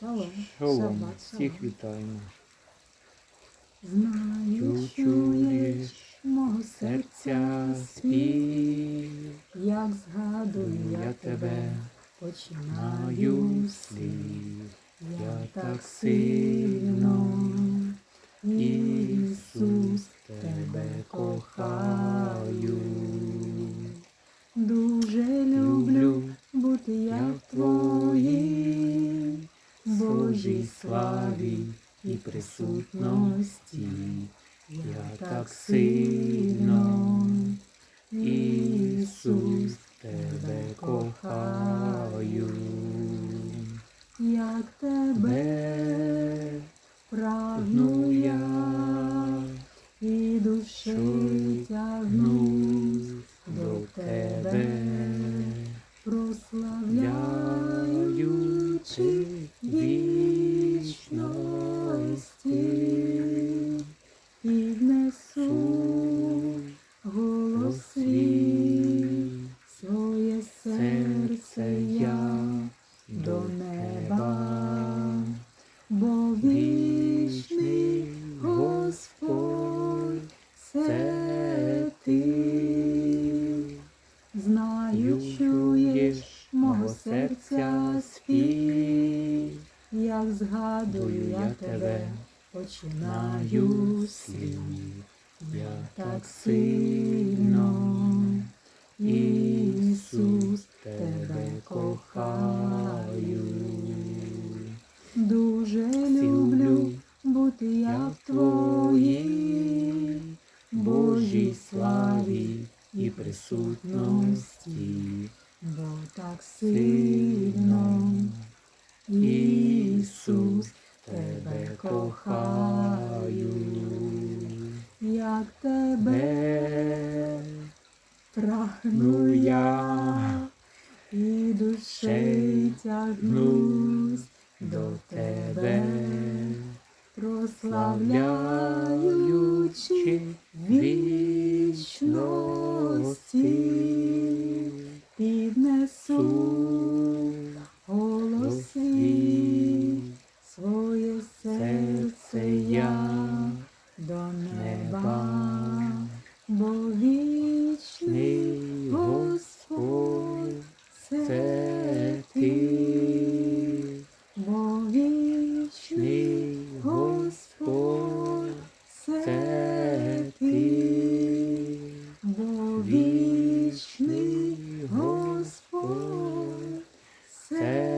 Шалом. Шалом, всіх вітаємо. Знаю, Чуєш мого Серця спів, як згадую я тебе починаю слів. Я так сильно, Ісус, тебе кохаю. Дуже люблю бути я як Твоїй Божій славі і присутності. Я так сильно, Ісус, тебе кохаю. як тебе прагну я, і душею тягнусь до тебе, прославляючи Знаю, чуєш мого серця спів, як згадую я тебе, починаю слів. Я так сильно, Ісус, тебе кохаю. Дуже люблю бути я в Твоїй Божій славі і присутності, бо так сильно Ісус тебе кохаю, як тебе прагну я, і душею тягнусь до тебе, прославляючи гості піднесу. せ